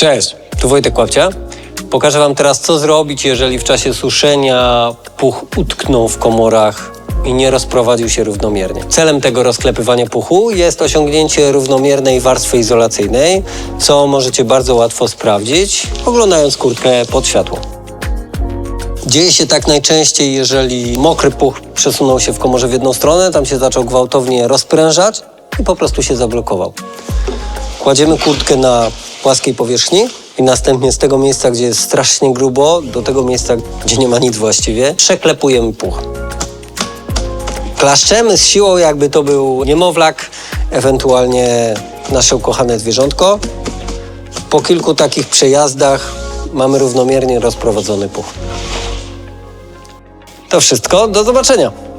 Cześć. Tu Wojtek Łapcia. Pokażę Wam teraz, co zrobić, jeżeli w czasie suszenia puch utknął w komorach i nie rozprowadził się równomiernie. Celem tego rozklepywania puchu jest osiągnięcie równomiernej warstwy izolacyjnej, co możecie bardzo łatwo sprawdzić, oglądając kurtkę pod światło. Dzieje się tak najczęściej, jeżeli mokry puch przesunął się w komorze w jedną stronę, tam się zaczął gwałtownie rozprężać i po prostu się zablokował. Kładziemy kurtkę na płaskiej powierzchni i następnie z tego miejsca, gdzie jest strasznie grubo, do tego miejsca, gdzie nie ma nic właściwie, przeklepujemy puch. Klaszczemy z siłą, jakby to był niemowlak, ewentualnie nasze ukochane zwierzątko. Po kilku takich przejazdach mamy równomiernie rozprowadzony puch. To wszystko, do zobaczenia.